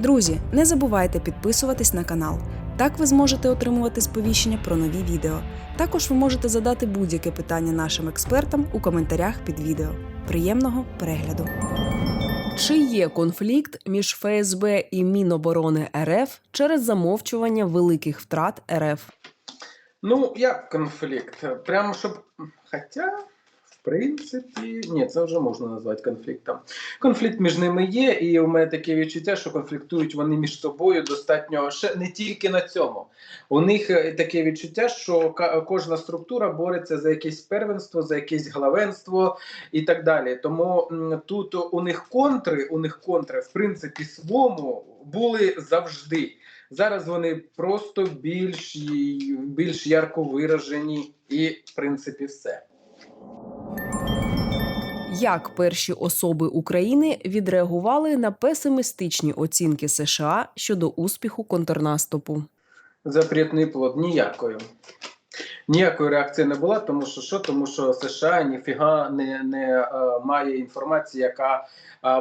Друзі, не забувайте підписуватись на канал. Так ви зможете отримувати сповіщення про нові відео. Також ви можете задати будь-яке питання нашим експертам у коментарях під відео. Приємного перегляду! Чи є конфлікт між ФСБ і Міноборони РФ через замовчування великих втрат РФ? Ну, як конфлікт? Прямо щоб. Хоча, принципі, ні, це вже можна назвати конфліктом. Конфлікт між ними є, і у мене таке відчуття, що конфліктують вони між собою достатньо ще не тільки на цьому. У них е, таке відчуття, що кожна структура бореться за якесь первенство, за якесь главенство і так далі. Тому тут у них контри, у них контри, в принципі, свому були завжди. Зараз вони просто більш, більш ярко виражені, і в принципі все. Як перші особи України відреагували на песимістичні оцінки США щодо успіху контрнаступу? Запретний плод ніякої. Ніякої реакції не була, тому що що? Тому що США ніфіга не, не е, має інформації, яка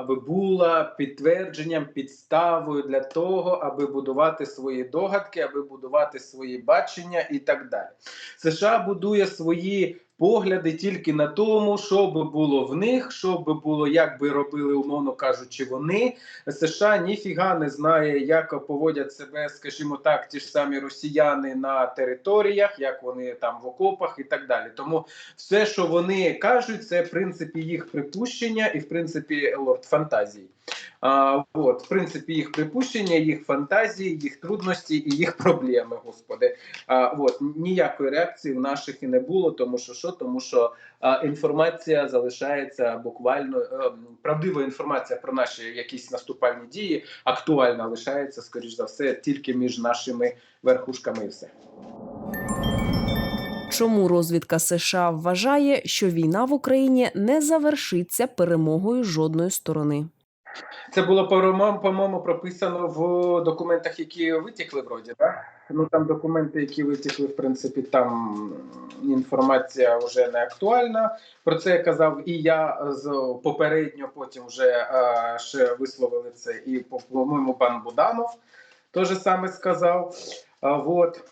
би була підтвердженням, підставою для того, аби будувати свої догадки, аби будувати свої бачення і так далі. США будує свої погляди тільки на тому, що би було в них, що би було, як би робили, умовно кажучи, вони. США ніфіга не знає, як поводять себе, скажімо так, ті ж самі росіяни на територіях, як вони там в окопах і так далі. Тому все, що вони кажуть, це в принципі їх припущення і в принципі фантазії. А, от, в принципі, їх припущення, їх фантазії, їх трудності і їх проблеми, господи. А, от, ніякої реакції в наших і не було, тому що що? Тому що а, інформація залишається буквально е, правдива інформація про наші якісь наступальні дії актуальна лишається, скоріш за все, тільки між нашими верхушками і все. Чому розвідка США вважає, що війна в Україні не завершиться перемогою жодної сторони? Це було по-моєму, прописано в документах, які витікли вроді, так? Ну там документи, які витікли, в принципі, там інформація вже не актуальна. Про це я казав і я з попередньо, потім вже е, ще висловили це. І по- по-моєму, пан Буданов теж саме сказав. А, вот.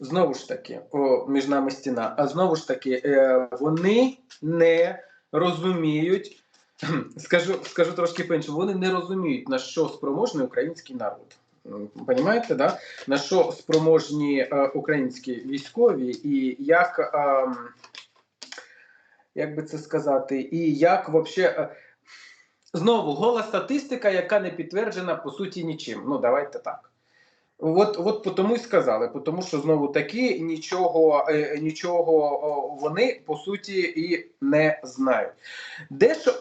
Знову ж таки, о, між нами стіна. А знову ж таки, е, вони не розуміють. Скажу, скажу трошки по-іншому, вони не розуміють, на що спроможний український народ. Понімаєте, да? на що спроможні е, українські військові, і як, е, як би це сказати, і як вообще. Знову гола статистика, яка не підтверджена по суті нічим. Ну, давайте так. От, от по тому й сказали, тому що знову таки нічого, е, нічого вони по суті і не знають. Дещо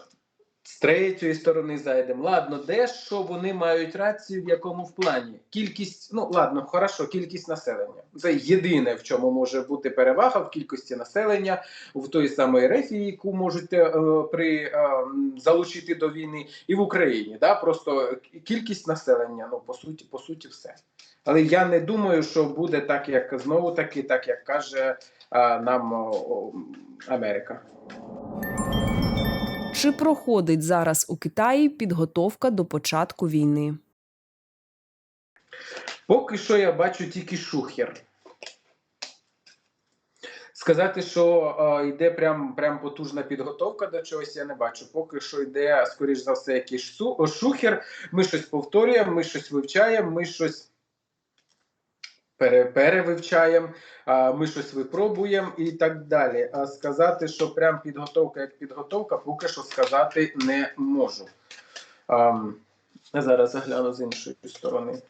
з третьої сторони зайдемо. Ладно, дещо вони мають рацію, в якому в плані. Кількість, ну ладно, хорошо, кількість населення. Це єдине, в чому може бути перевага в кількості населення в тої самої рефії, яку можете е, при е, залучити до війни, і в Україні. Да? Просто кількість населення, ну по суті, по суті, все. Але я не думаю, що буде так, як знову таки, так як каже а, нам о, Америка. Чи проходить зараз у Китаї підготовка до початку війни? Поки що я бачу тільки шухер. Сказати, що е, йде прям, прям потужна підготовка до чогось, я не бачу. Поки що йде, скоріш за все, якийсь шу- шухер. Ми щось повторюємо, ми щось вивчаємо, ми щось перевивчаємо, ми щось випробуємо і так далі. А сказати, що прям підготовка як підготовка, поки що сказати не можу. Зараз загляну з іншої сторони.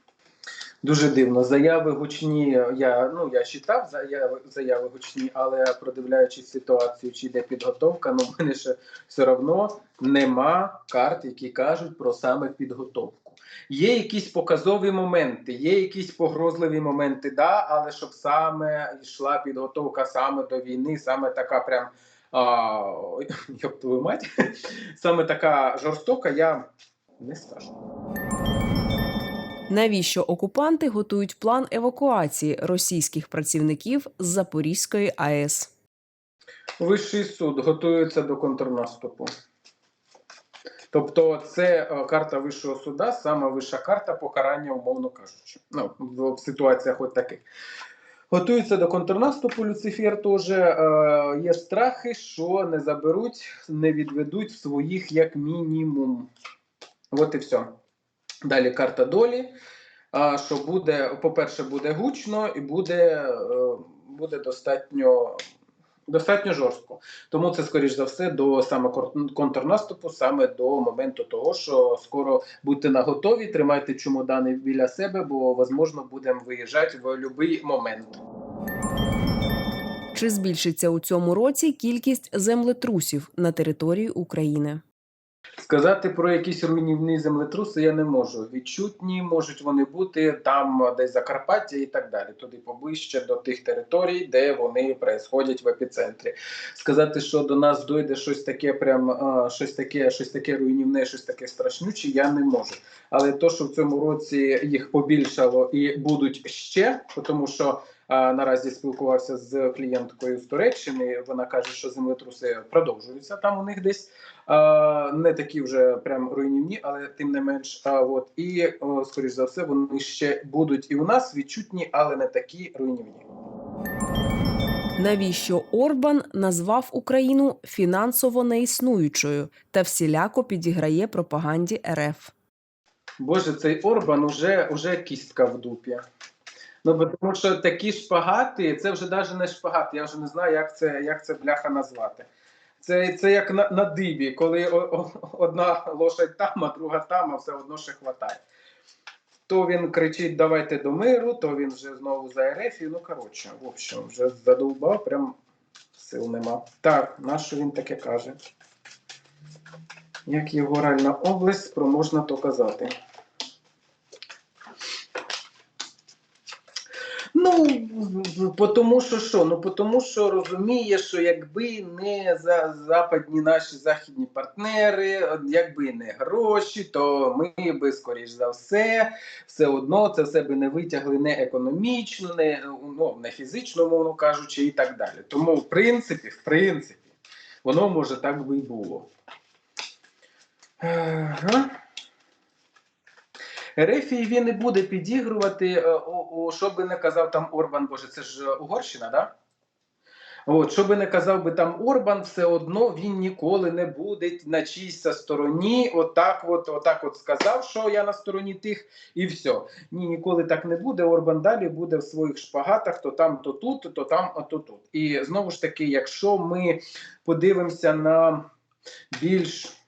Дуже дивно. Заяви гучні. Я ну я читав заяви, заяви гучні, але продивляючись ситуацію, чи йде підготовка, ну в мене ще все одно нема карт, які кажуть про саме підготовку. Є якісь показові моменти, є якісь погрозливі моменти, да, але щоб саме йшла підготовка саме до війни, саме така прям. А, йоп твою мать, саме така жорстока, я не скажу. Навіщо окупанти готують план евакуації російських працівників з Запорізької АЕС? Вищий суд готується до контрнаступу. Тобто, це е, карта вищого суда, сама вища карта покарання, умовно кажучи. Ну, в, ситуаціях от таких. Готується до контрнаступу Люцифер теж. Е, є страхи, що не заберуть, не відведуть своїх як мінімум. От і все. Далі карта долі. А, що буде, по-перше, буде гучно і буде, е, буде достатньо, достатньо жорстко. Тому це, скоріш за все, до саме контрнаступу, саме до моменту того, що скоро будьте наготові, тримайте чемодани біля себе, бо, можливо, будемо виїжджати в будь-який момент. Чи збільшиться у цьому році кількість землетрусів на території України? Сказати про якісь руйнівні землетруси я не можу. Відчутні можуть вони бути там, десь Закарпаття і так далі, туди поближче до тих територій, де вони происходять в епіцентрі. Сказати, що до нас дойде щось таке, прям щось таке, щось таке руйнівне, щось таке страшнюче, я не можу. Але то, що в цьому році їх побільшало і будуть ще, тому що. Наразі спілкувався з клієнткою з Туреччини. Вона каже, що землетруси продовжуються там у них десь не такі вже прям руйнівні, але тим не менш. А, от і скоріш за все, вони ще будуть і у нас відчутні, але не такі руйнівні. Навіщо Орбан назвав Україну фінансово неіснуючою та всіляко підіграє пропаганді РФ? Боже, цей Орбан уже, уже кістка в дупі. Ну, бо тому що такі шпагати, це вже навіть не шпагат, я вже не знаю, як це, як це бляха назвати. Це, це як на, на дибі, коли одна лошадь там, а друга там, а все одно ще хватає. То він кричить давайте до миру, то він вже знову за РФ. Ну, коротше, в общем, вже задовбав, прям сил нема. Так, на що він таке каже? Як його реальна область, спроможна то казати. Ну, тому що що? Ну, тому що розуміє, що якби не за западні наші західні партнери, якби не гроші, то ми би, скоріш за все, все одно це все би не витягли не економічно, не, ну, не фізично, мовно кажучи, і так далі. Тому, в принципі, в принципі, воно може так би і було. Ага. Рефії він не буде підігрувати, о, о, що би не казав там Орбан, боже, це ж е, Угорщина, да? От, що би не казав би там Орбан, все одно він ніколи не буде на чийсь стороні. Отак, от, отак от сказав, що я на стороні тих, і все. Ні, ніколи так не буде. Орбан далі буде в своїх шпагатах, то там, то тут, то там, то тут. І знову ж таки, якщо ми подивимося на більш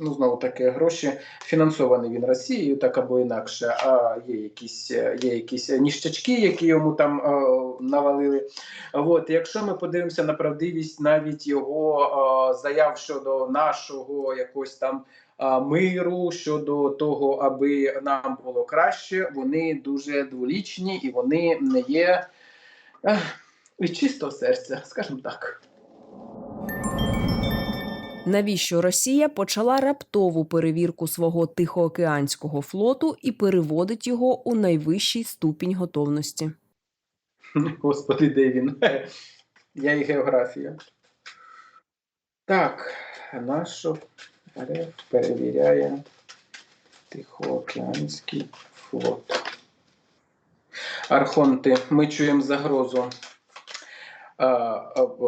ну знову таки гроші фінансований він Росією, так або інакше. А є якісь е, є якісь ніщачки, які йому там е, навалили. От якщо ми подивимося на правдивість навіть його е, заяв щодо нашого якось там. Миру щодо того, аби нам було краще, вони дуже дволічні і вони не є від чистого серця, скажімо так. Навіщо Росія почала раптову перевірку свого Тихоокеанського флоту і переводить його у найвищий ступінь готовності? Господи, де він? Я і географія. Так, нашу РФ перевіряє Тихоокеанський флот. Архонти, ми чуємо загрозу. А,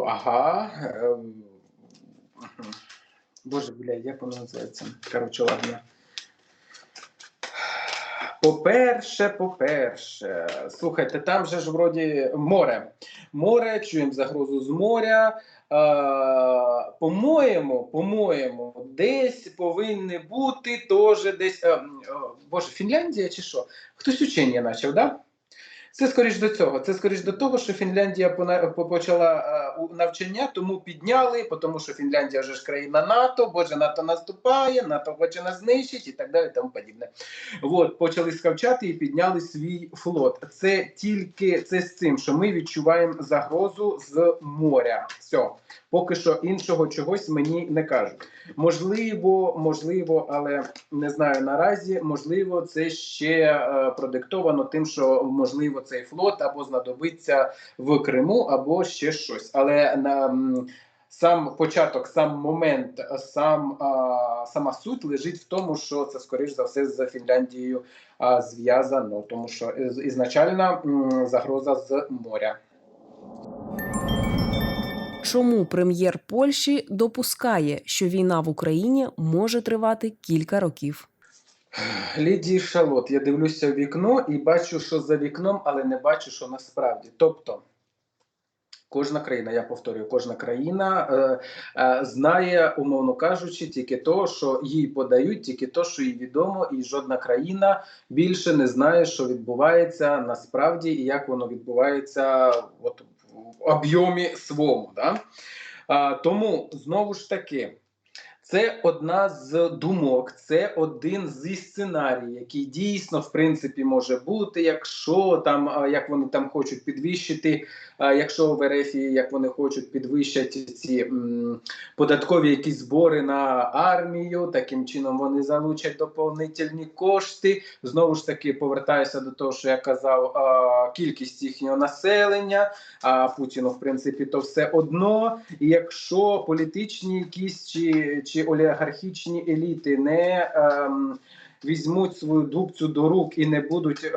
ага. Боже, блядь, як воно називається? Коротше, ладно. По-перше, по-перше, слухайте, там же ж вроді море. Море, чуємо загрозу з моря. По-моєму, по-моєму, десь повинні бути теж десь. Боже, Фінляндія чи що? Хтось учення почав, да? Це скоріш до цього. Це скоріш до того, що Фінляндія почала е, навчання, тому підняли, тому що Фінляндія вже ж країна НАТО, боже, НАТО наступає, НАТО хоче нас знищити і так далі, тому подібне. От, почали скавчати і підняли свій флот. Це тільки це з цим, що ми відчуваємо загрозу з моря. Все. Поки що іншого чогось мені не кажуть. Можливо, можливо, але не знаю наразі. Можливо, це ще е, продиктовано тим, що можливо цей флот або знадобиться в Криму, або ще щось. Але на сам початок, сам момент, сам, а, сама суть лежить в тому, що це скоріш за все з Фінляндією а, зв'язано, тому що ізначальна м, загроза з моря. Чому прем'єр Польщі допускає, що війна в Україні може тривати кілька років? Лідії Шалот, я дивлюся в вікно і бачу, що за вікном, але не бачу, що насправді. Тобто, кожна країна, я повторюю, кожна країна е, е, знає, умовно кажучи, тільки то, що їй подають, тільки то, що їй відомо, і жодна країна більше не знає, що відбувається насправді і як воно відбувається от, в об'ємі своєму. Да? А, тому знову ж таки. Це одна з думок, це один зі сценаріїв, який дійсно в принципі може бути, якщо там як вони там хочуть підвищити, якщо в РФ як вони хочуть підвищити ці м, податкові якісь збори на армію, таким чином вони залучать доповнительні кошти. Знову ж таки, повертаюся до того, що я казав, кількість їхнього населення. А Путіну, в принципі, то все одно. І якщо політичні якісь чи, чи олігархічні еліти не ем, візьмуть свою дубцю до рук і не будуть е,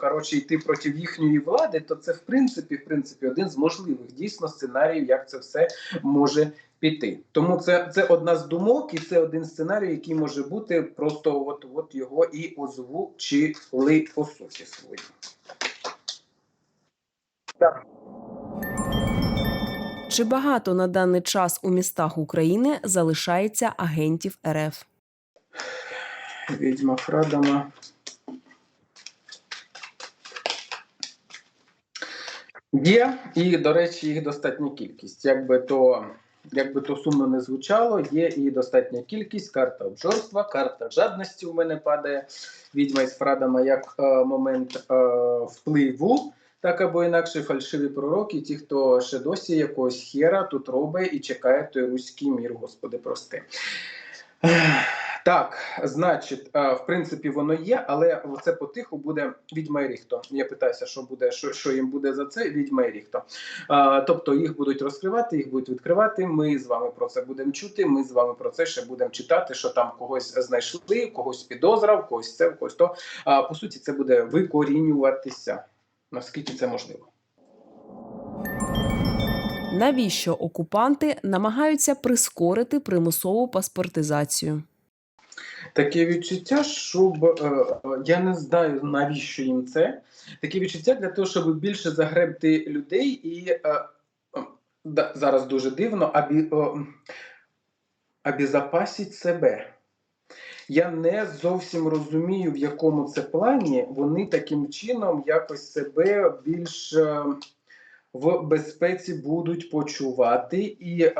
коротше йти проти їхньої влади, то це в принципі, в принципі, один з можливих дійсно сценаріїв, як це все може піти. Тому це, це одна з думок, і це один сценарій, який може бути просто от, от його і озвучили по суті своїй. Чи багато на даний час у містах України залишається агентів РФ? Відьма Фрадама. Є, і, до речі, їх достатня кількість. Якби то, якби то сумно не звучало, є і достатня кількість. Карта обжорства, карта жадності у мене падає. Відьма із Фрадама як е, момент е, впливу. Так або інакше фальшиві пророки, ті, хто ще досі якогось хера тут робить і чекає той руський мір, Господи, прости. Так, значить, в принципі, воно є, але це потиху буде відьма і ріхто. Я питаюся, що буде, що, що їм буде за це, відьма і ріхто. Тобто їх будуть розкривати, їх будуть відкривати. Ми з вами про це будемо чути. Ми з вами про це ще будемо читати, що там когось знайшли, когось підозрав, когось це, когось то. По суті, це буде викорінюватися. Наскільки це можливо? Навіщо окупанти намагаються прискорити примусову паспортизацію? Таке відчуття, щоб е, е, я не знаю навіщо їм це. Таке відчуття для того, щоб більше загребти людей і е, зараз дуже дивно, абі, е, обезопасить себе. Я не зовсім розумію, в якому це плані вони таким чином якось себе більш е, в безпеці будуть почувати, і е,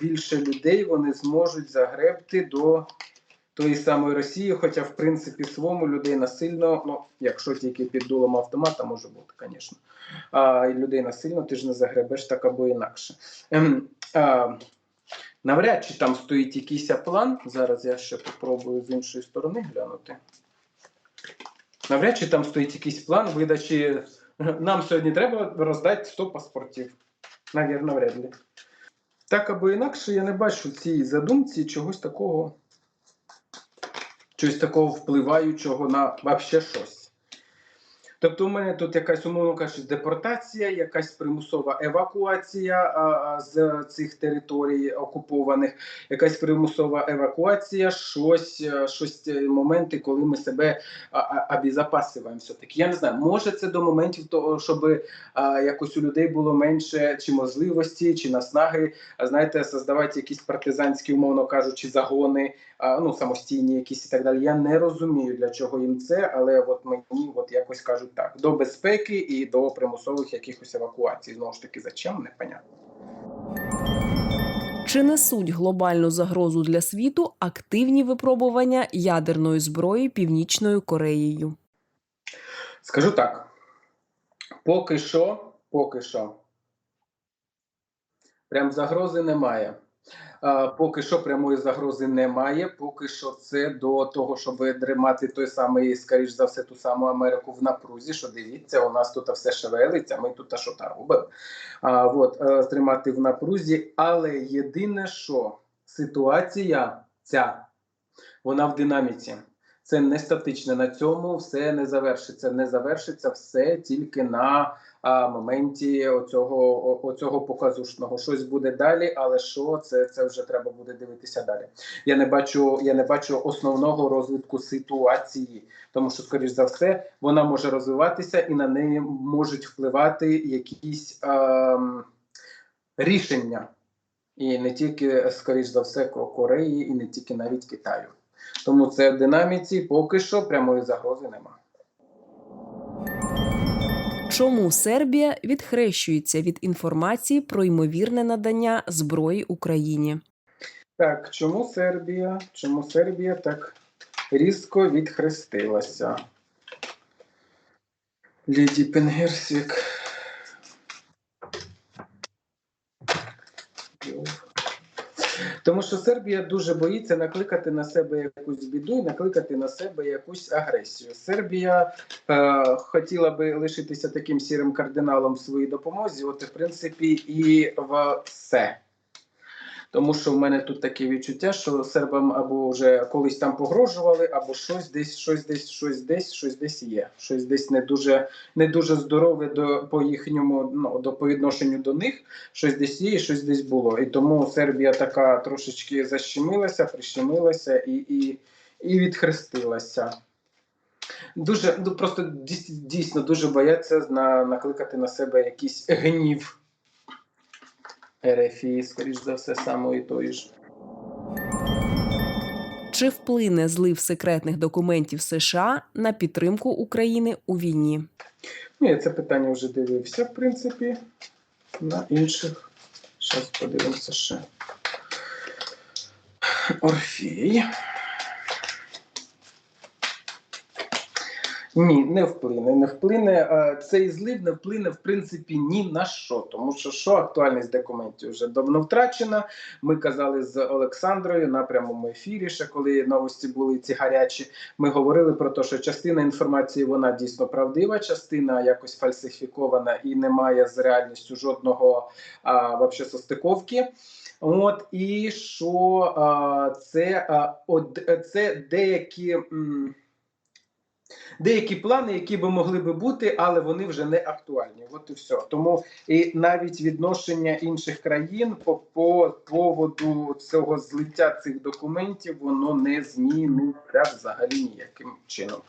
більше людей вони зможуть загребти до тої самої Росії, хоча, в принципі, своєму людей насильно, ну, якщо тільки під дулом автомата, може бути, звісно. А людей насильно ти ж не загребеш так або інакше. Ем, а, навряд чи там стоїть якийсь план. Зараз я ще попробую з іншої сторони глянути. Навряд чи там стоїть якийсь план видачі. Нам сьогодні треба роздати 100 паспортів. Навірно, вряд ли. Так або інакше, я не бачу в цій задумці чогось такого чогось такого впливаючого на вообще щось. Тобто, у мене тут якась, умовно кажучи, депортація, якась примусова евакуація а, з цих територій окупованих, якась примусова евакуація, щось, е, щось е, моменти, коли ми себе а, а, все-таки. Я не знаю, може це до моментів того, щоб а, якось у людей було менше чи можливості, чи наснаги, а, знаєте, создавати якісь партизанські, умовно кажучи, загони, ну, самостійні якісь і так далі. Я не розумію, для чого їм це, але от мені от якось кажуть так: до безпеки і до примусових якихось евакуацій. Знову ж таки, зачем, непонятно. Чи несуть глобальну загрозу для світу активні випробування ядерної зброї Північною Кореєю? Скажу так: поки що, поки що, прям загрози немає. Поки що прямої загрози немає. Поки що це до того, щоб тримати той самий, скоріш за все, ту саму Америку в напрузі. Що дивіться, у нас тут все шевелиться, ми тут що та робимо. А, от, е, тримати в напрузі. Але єдине, що ситуація ця, вона в динаміці. Це не статичне. На цьому все не завершиться. Не завершиться все тільки на а, моменті оцього, оцього показушного. Щось буде далі, але що це, це вже треба буде дивитися далі. Я не бачу, я не бачу основного розвитку ситуації, тому що, скоріш за все, вона може розвиватися і на неї можуть впливати якісь ем, рішення. І не тільки, скоріш за все, Кореї, і не тільки навіть Китаю. Тому це в динаміці поки що прямої загрози немає. Чому Сербія відхрещується від інформації про ймовірне надання зброї Україні? Так, чому Сербія? Чому Сербія так різко відхрестилася? Ліді Пенгерсвік. Тому що Сербія дуже боїться накликати на себе якусь біду і накликати на себе якусь агресію. Сербія е, хотіла би лишитися таким сірим кардиналом в своїй допомозі, от в принципі і все. Тому що в мене тут таке відчуття, що сербам або вже колись там погрожували, або щось десь, щось десь, щось десь, щось десь є. Щось десь не дуже, не дуже здорове до по їхньому, ну до по відношенню до них. Щось десь є, щось десь було. І тому Сербія така трошечки защемилася, прищемилася і, і, і відхрестилася. Дуже ну просто дійс- дійсно дуже бояться на, накликати на себе якийсь гнів. РФІ, скоріш за все, самої тої ж. Чи вплине злив секретних документів США на підтримку України у війні? Ну, я це питання вже дивився, в принципі, на інших. Зараз подивимося ще. Орфій. Ні, не вплине. Не вплине. Е, Цей злив не вплине, в принципі, ні на що. Тому що що актуальність документів вже давно втрачена. Ми казали з Олександрою на прямому ефірі, ще коли новості були ці гарячі. Ми говорили про те, що частина інформації вона дійсно правдива, частина якось фальсифікована і не має з реальністю жодного а, вообще состиковки. От і що а, це, а, от, це деякі. М, Деякі плани, які би могли би бути, але вони вже не актуальні. От і все. Тому і навіть відношення інших країн по, по поводу цього злиття цих документів воно не зміниться взагалі ніяким чином.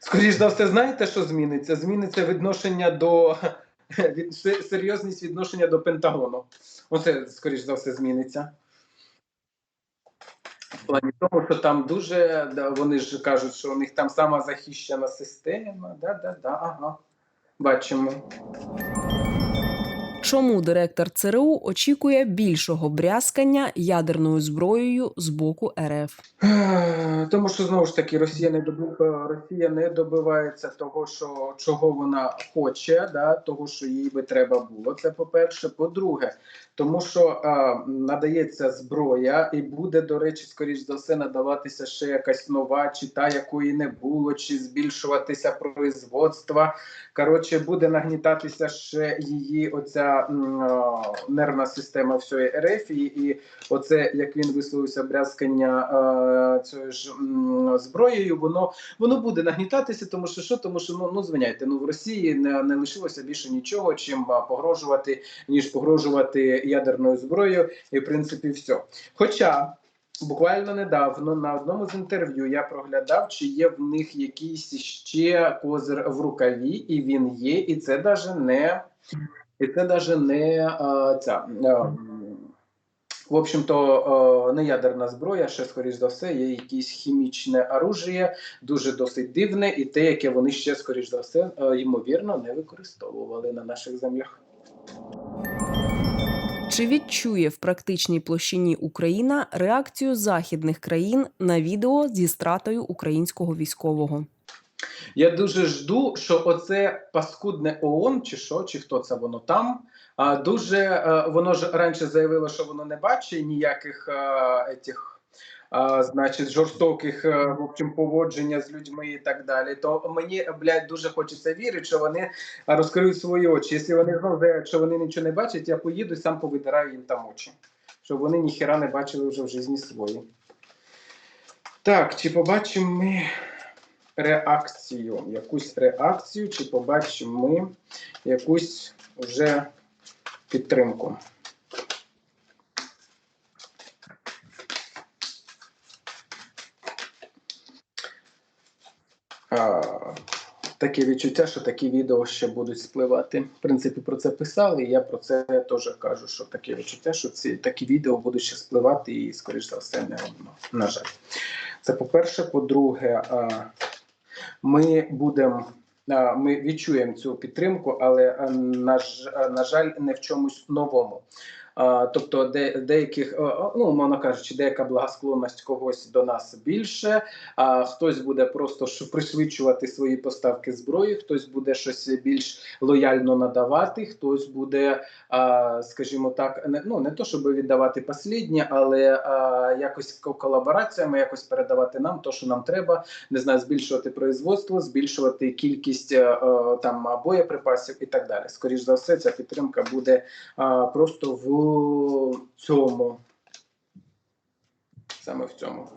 Скоріше за все, знаєте, що зміниться? Зміниться відношення до серйозність відношення до Пентагону. Оце, скоріш за все, зміниться. В плані тому, що там дуже да, вони ж кажуть, що у них там сама захищена система. Да, да, да, ага. Бачимо. Чому директор ЦРУ очікує більшого брязкання ядерною зброєю з боку РФ? Е, Тому що знову ж таки Росія не добив, Росія не добивається того, що чого вона хоче, да, того, що їй би треба було. Це по-перше. По-друге, тому що е, надається зброя, і буде, до речі, скоріш за все, надаватися ще якась нова, чи та якої не було, чи збільшуватися производства. Коротше, буде нагнітатися ще її оця м, е, нервна система всієї РФ, і, і оце, як він висловився, брязкання е, цією ж м, зброєю, воно воно буде нагнітатися, тому що що, тому що ну, ну звиняйте, ну в Росії не, не лишилося більше нічого, чим погрожувати, ніж погрожувати ядерною зброєю, і в принципі все. Хоча. Буквально недавно на одному з інтерв'ю я проглядав, чи є в них якийсь ще козир в рукаві, і він є, і це даже не і це даже не а, ця. А, в общем-то, не ядерна зброя, ще скоріш за все, є якесь хімічне оружие, дуже досить дивне, і те, яке вони ще скоріш за все, ймовірно, не використовували на наших землях. Чи відчує в практичній площині Україна реакцію західних країн на відео зі стратою українського військового? Я дуже жду, що оце паскудне ООН, чи що, чи хто це воно там. А дуже е, воно ж раніше заявило, що воно не бачить ніяких е, етих, е, значить, жорстоких е, в общем, поводження з людьми і так далі. То мені блядь, дуже хочеться вірити, що вони розкриють свої очі. Якщо вони знову що вони нічого не бачать, я поїду і сам повидираю їм там очі. Щоб вони ніхіра не бачили вже в житті свої. Так, чи побачимо ми реакцію? Якусь реакцію, чи побачимо ми якусь вже підтримку? Таке відчуття, що такі відео ще будуть спливати. В принципі, про це писали, і я про це теж кажу, що таке відчуття, що ці такі відео будуть ще спливати, і, скоріш за все, не одно. На жаль. Це по-перше. По-друге, ми будемо. Ми відчуємо цю підтримку, але на, ж- на жаль, не в чомусь новому. Тобто, де, деяких, ну умовно кажучи, деяка благосклонність когось до нас більше, а хтось буде просто пришвидшувати свої поставки зброї, хтось буде щось більш лояльно надавати, хтось буде, скажімо так, не ну не то, щоб віддавати посліднє, але якось ко- колабораціями якось передавати нам то, що нам треба, не знаю, збільшувати производство, збільшувати кількість е, там боєприпасів і так далі. Скоріш за все, ця підтримка буде просто в цьому. Саме в цьому.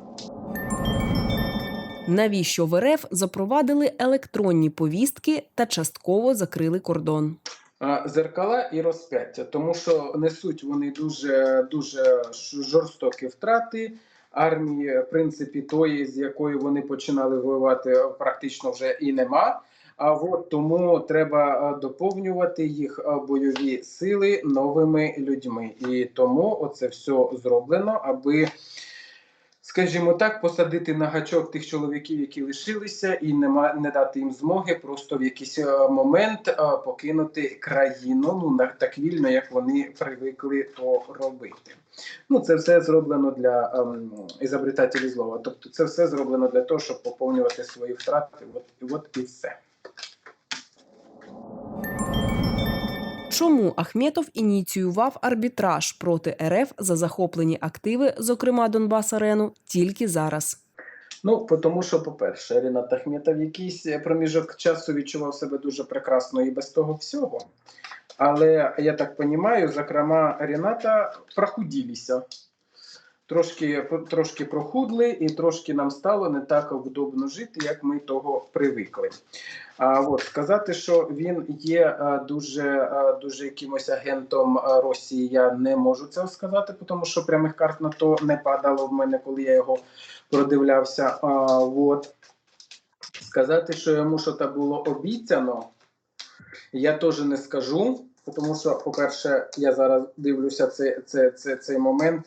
Навіщо в РФ запровадили електронні повістки та частково закрили кордон? Зеркала і розп'яття, тому що несуть вони дуже дуже жорстокі втрати. Армії, в принципі, тої, з якої вони починали воювати, практично вже і нема. А от тому треба доповнювати їх бойові сили новими людьми. І тому оце все зроблено, аби скажімо так, посадити на гачок тих чоловіків, які лишилися, і нема не дати їм змоги просто в якийсь е, момент е, покинути країну ну так вільно, як вони привикли то робити. Ну це все зроблено для ем, ізобретателів злова. Тобто, це все зроблено для того, щоб поповнювати свої втрати. От от і все. Чому Ахметов ініціював арбітраж проти РФ за захоплені активи, зокрема Донбас Арену, тільки зараз? Ну, по- тому що, по-перше, Рінат Ахметов якийсь проміжок часу відчував себе дуже прекрасно і без того всього. Але я так розумію, зокрема, Ріната прохуділися. Трошки, трошки прохудли, і трошки нам стало не так вдобно жити, як ми того привикли. А от сказати, що він є дуже, дуже якимось агентом Росії, я не можу цього сказати, тому що прямих карт на то не падало в мене, коли я його продивлявся. А, от. Сказати, що йому що то було обіцяно, я теж не скажу, тому що, по-перше, я зараз дивлюся це, це, це, цей момент.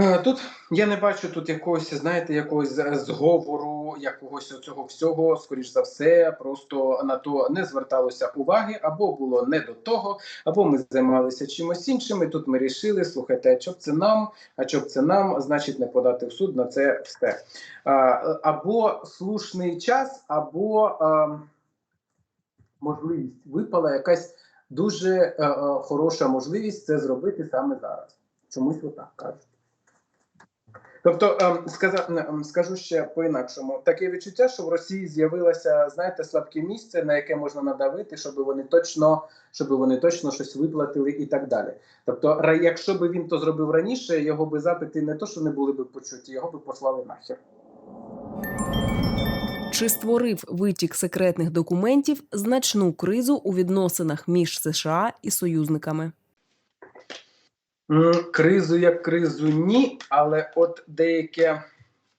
Е, Тут я не бачу тут якогось, знаєте, якогось зговору, якогось цього всього, скоріш за все, просто на то не зверталося уваги, або було не до того, або ми займалися чимось іншим. І тут ми рішили, слухайте, а що б це нам, а що б це нам, значить, не подати в суд на це все. Або слушний час, або а, можливість випала якась дуже е, е, хороша можливість це зробити саме зараз. Чомусь отак кажуть. Тобто, ем, ем, скажу ще по-інакшому, таке відчуття, що в Росії з'явилося, знаєте, слабке місце, на яке можна надавити, щоб вони точно, щоб вони точно щось виплатили і так далі. Тобто, якщо би він то зробив раніше, його би запити не то, що не були б почуті, його би послали нахер. Чи створив витік секретних документів значну кризу у відносинах між США і союзниками? Кризу як кризу ні, але от деяке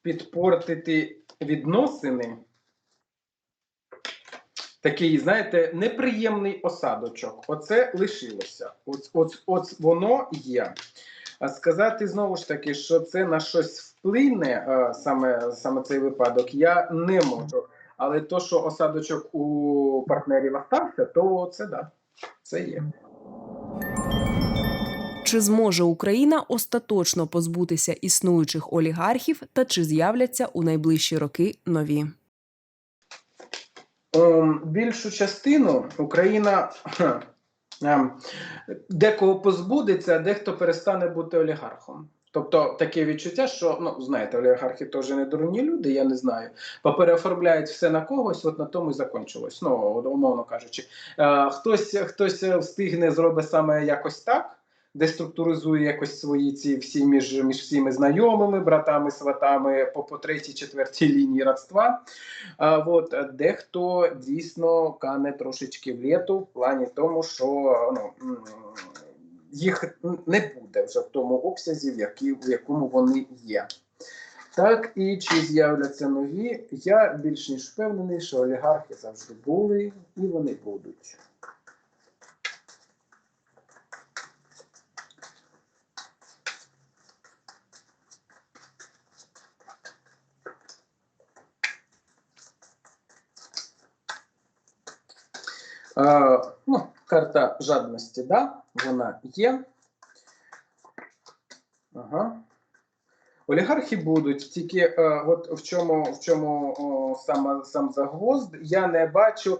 підпортити відносини. Такий, знаєте, неприємний осадочок. Оце лишилося. От, от, от воно є. А сказати знову ж таки, що це на щось вплине, е, саме, саме цей випадок, я не можу. Але то, що осадочок у партнерів остався, то це да, це є. Чи зможе Україна остаточно позбутися існуючих олігархів та чи з'являться у найближчі роки нові? ем, більшу частину Україна ем, декого позбудеться, а дехто перестане бути олігархом. Тобто таке відчуття, що ну знаєте, олігархи теж не дурні люди, я не знаю. Попереоформляють все на когось, от на тому і закончилось. Ну, умовно кажучи, е, хтось, хтось встигне зробить саме якось так, деструктуризує якось свої ці всі між, між всіми знайомими, братами, сватами по, по третій, четвертій лінії родства. А от дехто дійсно кане трошечки в літу в плані тому, що ну. Їх не буде вже в тому обсязі, в, які, в якому вони є. Так, і чи з'являться нові? Я більш ніж впевнений, що олігархи завжди були і вони будуть. Е, ну, карта жадності, да, вона є. Ага. Олігархи будуть, тільки е, от в чому, в чому о, саме, сам загвозд, я не бачу.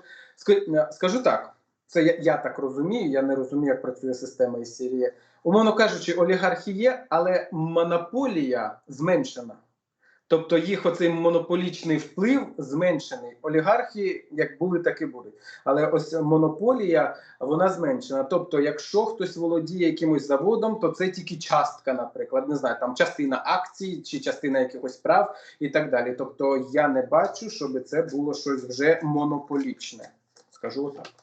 Е, Скажу так, це я, я так розумію, я не розумію, як працює система із Сирії. Умовно кажучи, олігархи є, але монополія зменшена. Тобто їх оцей монополічний вплив зменшений. Олігархи як були, так і будуть. Але ось монополія вона зменшена. Тобто, якщо хтось володіє якимось заводом, то це тільки частка, наприклад, не знаю, там частина акцій чи частина якихось прав і так далі. Тобто я не бачу, щоб це було щось вже монополічне. Скажу отак.